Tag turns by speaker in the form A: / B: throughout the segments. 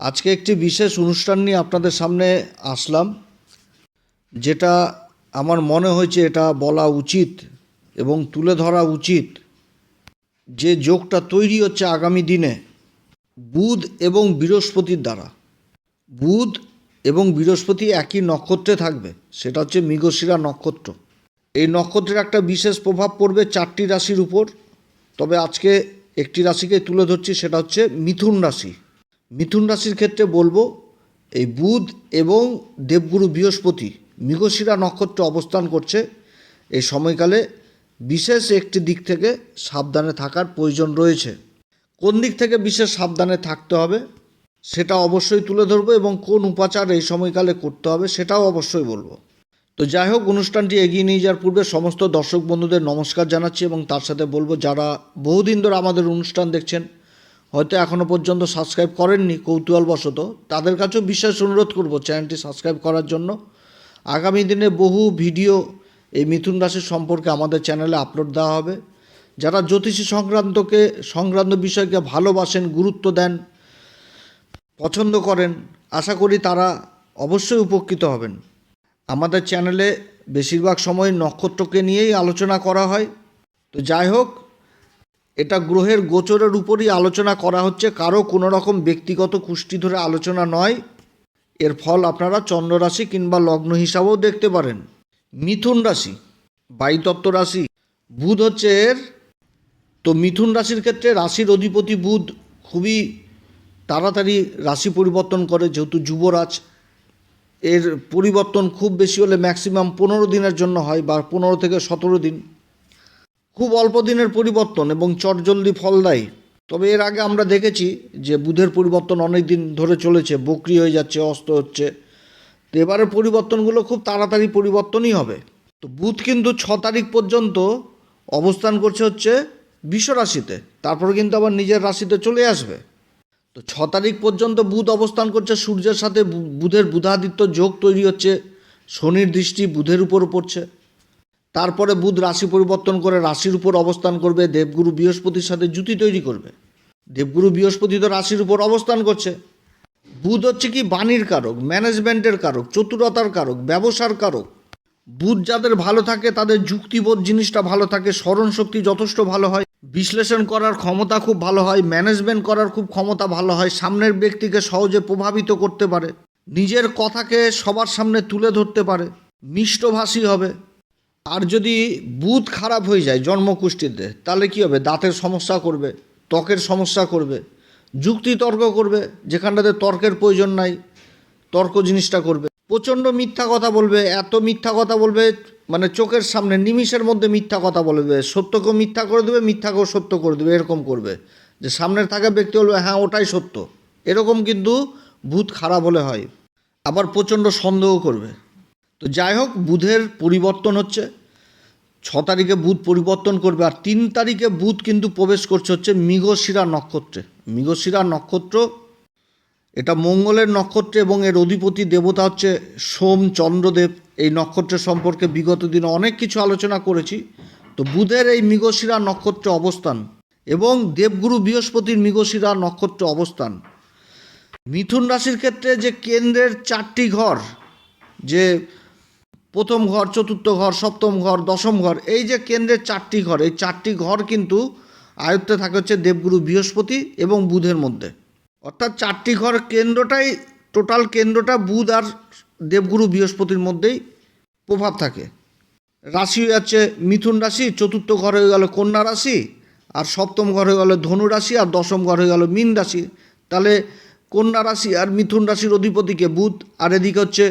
A: আজকে একটি বিশেষ অনুষ্ঠান নিয়ে আপনাদের সামনে আসলাম, যেটা আমার মনে হয়েছে এটা বলা উচিত এবং তুলে ধরা উচিত যে যোগটা তৈরি হচ্ছে আগামী দিনে বুধ এবং বৃহস্পতির দ্বারা। বুধ এবং বৃহস্পতি একই নক্ষত্রে থাকবে, সেটা হচ্ছে মৃগশিরা নক্ষত্র। এই নক্ষত্রের একটা বিশেষ প্রভাব পড়বে চারটি রাশির উপর, তবে আজকে একটি রাশিকে তুলে ধরছি, সেটা হচ্ছে মিথুন রাশি। মিথুন রাশির ক্ষেত্রে বলব, এই বুধ এবং দেবগুরু বৃহস্পতি মৃগশিরা নক্ষত্রে অবস্থান করছে। এই সময়কালে বিশেষ একটি দিক থেকে সাবধানে থাকার প্রয়োজন রয়েছে। কোন দিক থেকে বিশেষ সাবধানে থাকতে হবে সেটা অবশ্যই তুলে ধরবো এবং কোন উপাচার এই সময়কালে করতে হবে সেটাও অবশ্যই বলব। তো যাই হোক, অনুষ্ঠানটি এগিয়ে নিয়ে যাওয়ার পূর্বে সমস্ত দর্শক বন্ধুদের নমস্কার জানাচ্ছি এবং তার সাথে বলব, যারা বহুদিন ধরে আমাদের অনুষ্ঠান দেখছেন হয়তো এখনও পর্যন্ত সাবস্ক্রাইব করেননি কৌতূহলবশত। তাদের কাছেও বিশেষ অনুরোধ করব চ্যানেলটি সাবস্ক্রাইব করার জন্য। আগামী দিনে বহু ভিডিও এই মিথুন রাশির সম্পর্কে আমাদের চ্যানেলে আপলোড দেওয়া হবে। যারা জ্যোতিষী সংক্রান্তকে, সংক্রান্ত বিষয়কে ভালোবাসেন, গুরুত্ব দেন, পছন্দ করেন, আশা করি তারা অবশ্যই উপকৃত হবেন। আমাদের চ্যানেলে বেশিরভাগ সময় নক্ষত্রকে নিয়েই আলোচনা করা হয়। তো যাই হোক এটা গ্রহের গোচরের উপরই আলোচনা করা হচ্ছে। কারও কোনো রকম ব্যক্তিগত কুষ্টি ধরে আলোচনা নয়। এর ফল আপনারা চন্দ্ররাশি কিংবা লগ্ন হিসাবেও দেখতে পারেন। মিথুন রাশি, বায়ুতত্ত্ব রাশি, বুধ হচ্ছে এর। তো মিথুন রাশির ক্ষেত্রে রাশির অধিপতি বুধ খুবই তাড়াতাড়ি রাশি পরিবর্তন করে, যেহেতু যুবরাজ। এর পরিবর্তন খুব বেশি হলে ম্যাক্সিমাম পনেরো দিনের জন্য হয় বা পনেরো থেকে সতেরো দিন। খুব অল্প দিনের পরিবর্তন এবং চটজলদি ফল দেয়। তবে এর আগে আমরা দেখেছি যে বুধের পরিবর্তন অনেক দিন ধরে চলেছে, বকরি হয়ে যাচ্ছে, অস্ত হচ্ছে। তো এবারের পরিবর্তনগুলো খুব তাড়াতাড়ি পরিবর্তনই হবে। তো বুধ কিন্তু ছ তারিখ পর্যন্ত অবস্থান করছে হচ্ছে বিশ্ব রাশিতে। তারপরে কিন্তু আবার নিজের রাশিতে চলে আসবে। তো ছ তারিখ পর্যন্ত বুধ অবস্থান করছে, সূর্যের সাথে বুধের বুধাদিত্য যোগ তৈরি হচ্ছে, শনির দৃষ্টি বুধের উপর পড়ছে। তারপরে বুধ রাশি পরিবর্তন করে রাশির উপর অবস্থান করবে, দেবগুরু বৃহস্পতির সাথে জুতি তৈরি করবে। দেবগুরু বৃহস্পতি তো রাশির উপর অবস্থান করছে। বুধ হচ্ছে কি বাণীর কারক, ম্যানেজমেন্টের কারক, চতুরতার কারক, ব্যবসার কারক। বুধ যাদের ভালো থাকে, তাদের যুক্তিবোধ জিনিসটা ভালো থাকে, স্মরণ শক্তি যথেষ্ট ভালো হয়, বিশ্লেষণ করার ক্ষমতা খুব ভালো হয়, ম্যানেজমেন্ট করার খুব ক্ষমতা ভালো হয়, সামনের ব্যক্তিকে সহজে প্রভাবিত করতে পারে, নিজের কথাকে সবার সামনে তুলে ধরতে পারে, মিষ্টভাষী হবে। আর যদি বুধ খারাপ হয়ে যায় জন্মকুষ্ঠিতে তাহলে কি হবে? দাঁতের সমস্যা করবে, ত্বকের সমস্যা করবে, যুক্তি তর্ক করবে, যেখানটাতে তর্কের প্রয়োজন নাই, তর্ক জিনিসটা করবে। প্রচণ্ড মিথ্যা কথা বলবে, এত মিথ্যা কথা বলবে মানে চোখের সামনে নিমিষের মধ্যে মিথ্যা কথা বলবে, সত্যকেও মিথ্যা করে দেবে, মিথ্যাকেও সত্য করে দেবে, এরকম করবে। যে সামনের থাকা ব্যক্তি বলবে হ্যাঁ ওটাই সত্য। এরকম কিন্তু ভূত খারাপ হলে হয়। আবার প্রচণ্ড সন্দেহ করবে। তো যাই হোক, বুধের পরিবর্তন হচ্ছে। ছ তারিখে বুধ পরিবর্তন করবে আর তিন তারিখে বুধ কিন্তু প্রবেশ করছে হচ্ছে মৃগশিরা নক্ষত্রে। মৃগশিরা নক্ষত্র, এটা মঙ্গলের নক্ষত্র এবং এর অধিপতি দেবতা হচ্ছে সোম চন্দ্রদেব। এই নক্ষত্রের সম্পর্কে বিগত দিনে অনেক কিছু আলোচনা করেছি। তো বুধের এই মৃগশিরা নক্ষত্রে অবস্থান এবং দেবগুরু বৃহস্পতির মৃগশিরা নক্ষত্রে অবস্থান। মিথুন রাশির ক্ষেত্রে যে কেন্দ্রের চারটি ঘর, যে প্রথম ঘর, চতুর্থ ঘর, সপ্তম ঘর, দশম ঘর, এই যে কেন্দ্রের চারটি ঘর, এই চারটি ঘর কিন্তু আয়ত্তে থাকে হচ্ছে দেবগুরু বৃহস্পতি এবং বুধের মধ্যে। অর্থাৎ চারটি ঘর কেন্দ্রটাই, টোটাল কেন্দ্রটা বুধ আর দেবগুরু বৃহস্পতির মধ্যেই প্রভাব থাকে। রাশি হয়ে যাচ্ছে মিথুন রাশি, চতুর্থ ঘর হয়ে গেল কন্যা রাশি, আর সপ্তম ঘর হয়ে গেল ধনু রাশি, আর দশম ঘর হয়ে গেল মীন রাশি। তাহলে কন্যা রাশি আর মিথুন রাশির অধিপতিকে বুধ, আর এদিকে হচ্ছে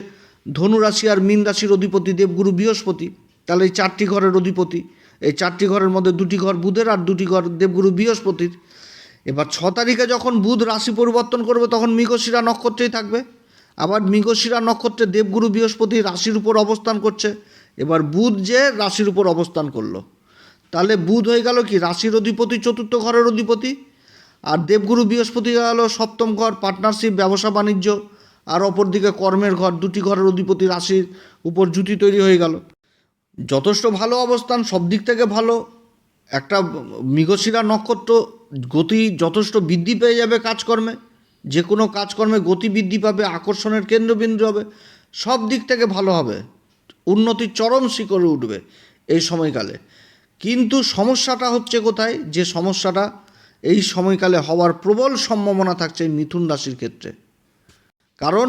A: ধনু রাশি আর মীন রাশির অধিপতি দেবগুরু বৃহস্পতি, তাহলে এই চারটি ঘরের অধিপতি। এই চারটি ঘরের মধ্যে দুটি ঘর বুধের আর দুটি ঘর দেবগুরু বৃহস্পতির। এবার ছ তারিখে যখন বুধ রাশি পরিবর্তন করবে, তখন মৃগশিরা নক্ষত্রেই থাকবে। আবার মৃগশিরা নক্ষত্রে দেবগুরু বৃহস্পতি রাশির উপর অবস্থান করছে। এবার বুধ যে রাশির উপর অবস্থান করল। তাহলে বুধ হয়ে গেল কি? রাশির অধিপতি, চতুর্থ ঘরের অধিপতি। আর দেবগুরু বৃহস্পতি গেল সপ্তম ঘর পার্টনারশিপ ব্যবসা, বাণিজ্য। আর অপরদিকে কর্মের ঘর, দুটি ঘরের অধিপতি রাশির উপর জুতি তৈরি হয়ে গেল। যথেষ্ট ভালো অবস্থান, সব দিক থেকে ভালো। একটা মৃগশিরা নক্ষত্র, গতি যথেষ্ট বৃদ্ধি পেয়ে যাবে কাজকর্মে। যে কোনো কাজকর্মে গতি বৃদ্ধি পাবে, আকর্ষণের কেন্দ্রবিন্দু হবে, সব দিক থেকে ভালো হবে। উন্নতির চরম শিখরে উঠবে এই সময়কালে। কিন্তু সমস্যাটা হচ্ছে কোথায়? যে সমস্যাটা এই সময়কালে হওয়ার প্রবল সম্ভাবনা থাকছে মিথুন রাশির ক্ষেত্রে। কারণ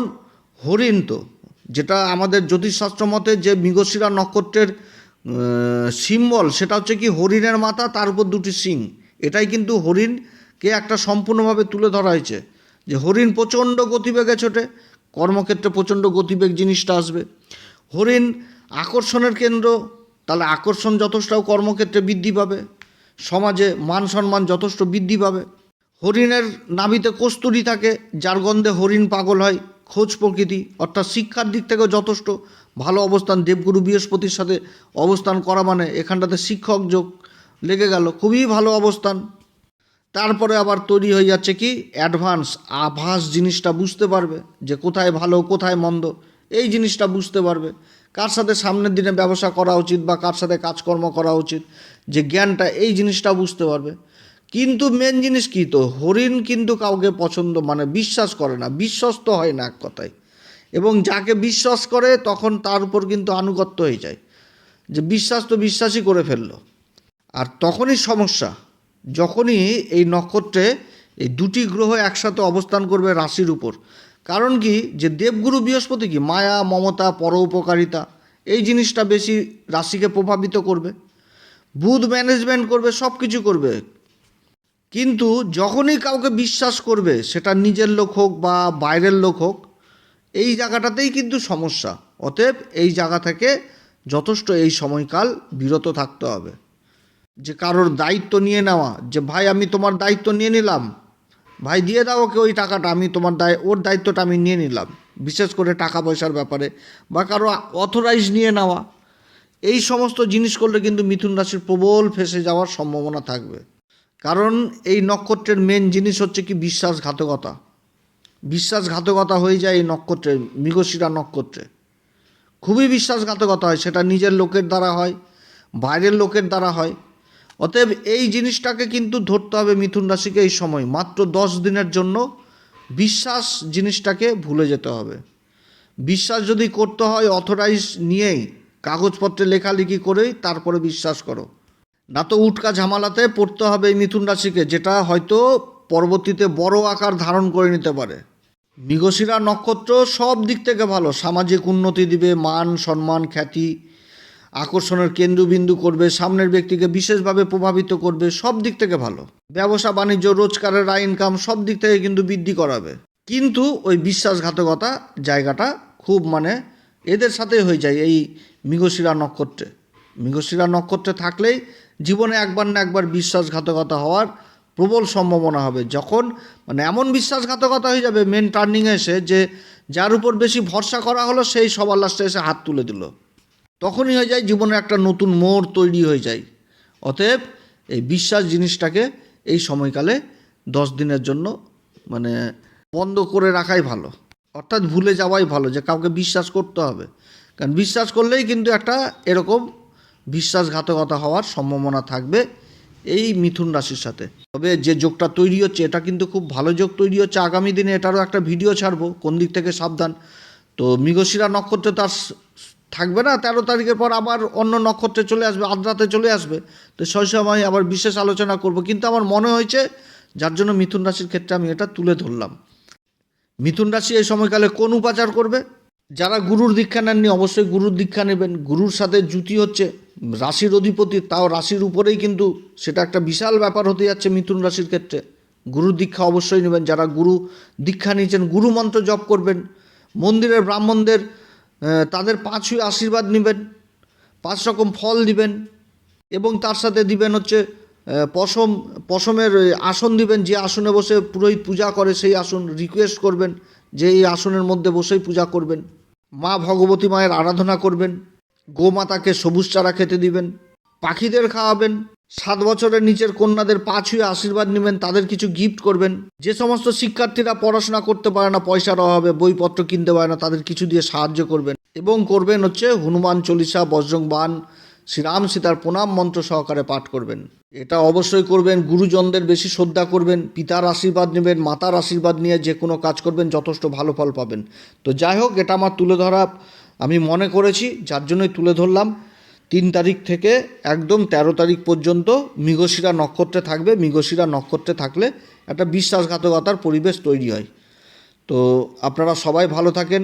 A: হরিণ তো, যেটা আমাদের জ্যোতিষশাস্ত্র মতে যে মৃগশিরা নক্ষত্রের সিম্বল সেটা হচ্ছে কি হরিণের মাথা, তার উপর দুটি সিং। এটাই কিন্তু হরিণকে একটা সম্পূর্ণভাবে তুলে ধরা হয়েছে যে হরিণ প্রচণ্ড গতিবেগে ছোটে, কর্মক্ষেত্রে প্রচণ্ড গতিবেগ জিনিসটা আসবে। হরিণ আকর্ষণের কেন্দ্র, তাহলে আকর্ষণ যথেষ্টও কর্মক্ষেত্রে বৃদ্ধি পাবে। সমাজে মান সম্মান যথেষ্ট বৃদ্ধি পাবে। হরিণের নাভিতে কস্তুরি থাকে, যার গন্ধে হরিণ পাগল হয়। খোঁজ প্রকৃতি, অর্থাৎ শিক্ষার দিক থেকেও যথেষ্ট। ভালো অবস্থান, দেবগুরু বৃহস্পতির সাথে অবস্থান করা মানে এখানটাতে শিক্ষক যোগ লেগে গেল। খুবই ভালো অবস্থান। তারপরে আবার তৈরি হয়ে যাচ্ছে কি? অ্যাডভান্স, আভাস জিনিসটা বুঝতে পারবে যে কোথায় ভালো, কোথায় মন্দ। এই জিনিসটা বুঝতে পারবে। কার সাথে সামনের দিনে ব্যবসা করা উচিত বা কার সাথে কাজকর্ম করা উচিত? যে জ্ঞানটা, এই জিনিসটা বুঝতে পারবে। কিন্তু মেন জিনিস কি তো, হরিণ কিন্তু কাউকে পছন্দ মানে বিশ্বাস করে না, বিশ্বস্ত হয় না এক কথায়। এবং যাকে বিশ্বাস করে, তখন তার উপর কিন্তু আনুগত্য হয়ে যায়। যে বিশ্বাস তো বিশ্বাসই করে ফেলল। আর তখনই সমস্যা, যখনই এই নক্ষত্রে এই দুটি গ্রহ একসাথে অবস্থান করবে রাশির উপর। কারণ কি? যে দেবগুরু বৃহস্পতি কি? মায়া, মমতা পরোপকারিতা এই জিনিসটা বেশি রাশিকে প্রভাবিত করবে। বুধ ম্যানেজমেন্ট করবে সব কিছু করবে। কিন্তু যখনই কাউকে বিশ্বাস করবে, সেটা নিজের লোক হোক বা বাইরের লোক হোক, এই জায়গাটাতেই কিন্তু সমস্যা। অতএব এই জায়গা থেকে যথেষ্ট এই সময়কাল বিরত থাকতে হবে। যে কারোর দায়িত্ব নিয়ে নেওয়া, যে ভাই আমি তোমার দায়িত্ব নিয়ে নিলাম, ভাই দিয়ে দাও ওকে ওই টাকাটা, আমি তোমার দায়, ওর দায়িত্বটা আমি নিয়ে নিলাম। বিশেষ করে টাকা পয়সার ব্যাপারে বা কারও অথরাইজ নিয়ে নেওয়া। এই সমস্ত জিনিস করলে কিন্তু মিথুন রাশির প্রবল ফেসে যাওয়ার সম্ভাবনা থাকবে। কারণ এই নক্ষত্রের মেন জিনিস হচ্ছে কি বিশ্বাসঘাতকতা। বিশ্বাসঘাতকতা হয়ে যায় এই নক্ষত্রে, মৃগশিরা নক্ষত্রে। খুবই বিশ্বাসঘাতকতা হয়, সেটা নিজের লোকের দ্বারা হয়, বাইরের লোকের দ্বারা হয়। অতএব এই জিনিসটাকে কিন্তু ধরতে হবে মিথুন রাশিকে এই সময়, মাত্র দশ দিনের জন্য বিশ্বাস জিনিসটাকে ভুলে যেতে হবে। বিশ্বাস যদি করতে হয় অথরাইজ নিয়েই, কাগজপত্রে লেখালেখি করেই তারপরে বিশ্বাস করো। না তো উটকা ঝামেলাতে পড়তে হবে এই মিথুন রাশিকে, যেটা হয়তো পরবর্তীতে বড় আকার ধারণ করে নিতে পারে। মৃগশিরা নক্ষত্র সব দিক থেকে ভালো। সামাজিক উন্নতি দিবে, মান, সম্মান, খ্যাতি, আকর্ষণের কেন্দ্রবিন্দু করবে, সামনের ব্যক্তিকে বিশেষভাবে প্রভাবিত করবে, সব দিক থেকে ভালো। ব্যবসা, বাণিজ্য, রোজগারের আয় ইনকাম সব দিক থেকে কিন্তু বৃদ্ধি করাবে। কিন্তু ওই বিশ্বাসঘাতকতা জায়গাটা খুব মানে এদের সাথেই হয়ে যায় এই মৃগশিরা নক্ষত্রে। মৃগশিরা নক্ষত্রে থাকলেই জীবনে একবার না একবার বিশ্বাসঘাতকতা হওয়ার প্রবল সম্ভাবনা হবে। যখন মানে এমন বিশ্বাসঘাতকতা হয়ে যাবে মেন টার্নিংয়ে এসে যে যার উপর বেশি ভরসা করা হলো সেই সবার লাস্টে এসে হাত তুলে দিল। তখনই হয়ে যায় জীবনে একটা নতুন মোড় তৈরি হয়ে যায়। অতএব এই বিশ্বাস জিনিসটাকে এই সময়কালে দশ দিনের জন্য মানে বন্ধ করে রাখাই ভালো। অর্থাৎ ভুলে যাওয়াই ভালো যে কাউকে বিশ্বাস করতে হবে। কারণ বিশ্বাস করলেই কিন্তু একটা এরকম বিশ্বাসঘাতকতা হওয়ার সম্ভাবনা থাকবে এই মিথুন রাশির সাথে। তবে যে যোগটা তৈরি হচ্ছে, এটা কিন্তু খুব ভালো যোগ তৈরি হচ্ছে। আগামী দিনে এটারও একটা ভিডিও ছাড়বো, কোন দিক থেকে সাবধান। তো মৃগশিরা নক্ষত্রে তার থাকবে না, তেরো তারিখের পর আবার অন্য নক্ষত্রে চলে আসবে, আদ্রাতে চলে আসবে। তো সেই আবার বিশেষ আলোচনা করব। কিন্তু আমার মনে হয়েছে, যার জন্য মিথুন রাশির ক্ষেত্রে আমি এটা তুলে ধরলাম। মিথুন রাশি এই সময়কালে কোন উপাচার করবে? যারা গুরুর দীক্ষা নেননি, অবশ্যই গুরুর দীক্ষা নেবেন। গুরুর সাথে জুতি হচ্ছে রাশির অধিপতি, তাও রাশির উপরেই কিন্তু সেটা একটা বিশাল ব্যাপার হতে যাচ্ছে মিথুন রাশির ক্ষেত্রে। গুরুর দীক্ষা অবশ্যই নেবেন, যারা গুরু দীক্ষা নিয়েছেন, গুরু মন্ত্র জপ করবেন, মন্দিরের ব্রাহ্মণদের তাদের পাঁচই আশীর্বাদ নেবেন, পাঁচ রকম ফল দিবেন এবং তার সাথে দিবেন হচ্ছে পশম, পশমের আসন দিবেন, যে আসনে বসে পুরোহিত পূজা করে সেই আসন রিকোয়েস্ট করবেন, যে এই আসনের মধ্যে বসেই পূজা করবেন। মা ভগবতী মায়ের আরাধনা করবেন। গোমাতাকে সবুজ চারা খেতে দিবেন, পাখিদের খাওয়াবেন, সাত বছরের নিচের কন্যাদের পা ছুঁয়ে আশীর্বাদ নেবেন, তাদের কিছু গিফট করবেন। যে সমস্ত শিক্ষার্থীরা পড়াশোনা করতে পারে না, পয়সার অভাবে বইপত্র কিনতে পারে না, তাদের কিছু দিয়ে সাহায্য করবেন। এবং করবেন হচ্ছে হনুমান চল্লিশা বজ্রং বান শ্রীরাম সীতার প্রণাম মন্ত্র সহকারে পাঠ করবেন। এটা অবশ্যই করবেন, গুরুজনদের বেশি শ্রদ্ধা করবেন, পিতার আশীর্বাদ নেবেন, মাতার আশীর্বাদ নিয়ে যে কোনো কাজ করবেন, যথেষ্ট ভালো ফল পাবেন। তো যাই হোক, এটা আমার তুলে ধরা আমি মনে করেছি, যার জন্যই তুলে ধরলাম, তিন তারিখ থেকে একদম তেরো তারিখ পর্যন্ত মৃগশিরা নক্ষত্রে থাকবে। মৃগশিরা নক্ষত্রে থাকলে একটা বিশ্বাসঘাতকতার পরিবেশ তৈরি হয়। তো আপনারা সবাই ভালো থাকেন।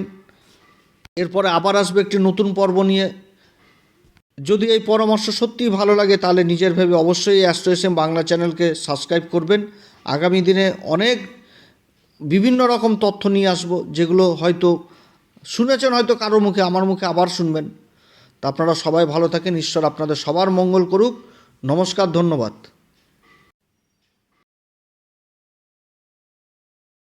A: এরপরে আবার আসবে একটি নতুন পর্ব নিয়ে। যদি এই পরামর্শ সত্যিই ভালো লাগে, তাহলে নিজের ভেবে অবশ্যই অ্যাস্ট্রো এস বাংলা চ্যানেলকে সাবস্ক্রাইব করবেন। আগামী দিনে অনেক বিভিন্ন রকম তথ্য নিয়ে আসব, যেগুলো হয়তো শুনেছেন হয়তো কারোর মুখে, আমার মুখে আবার শুনবেন। তা আপনারা সবাই ভালো থাকেন, ঈশ্বর আপনাদের সবার মঙ্গল করুক। নমস্কার, ধন্যবাদ।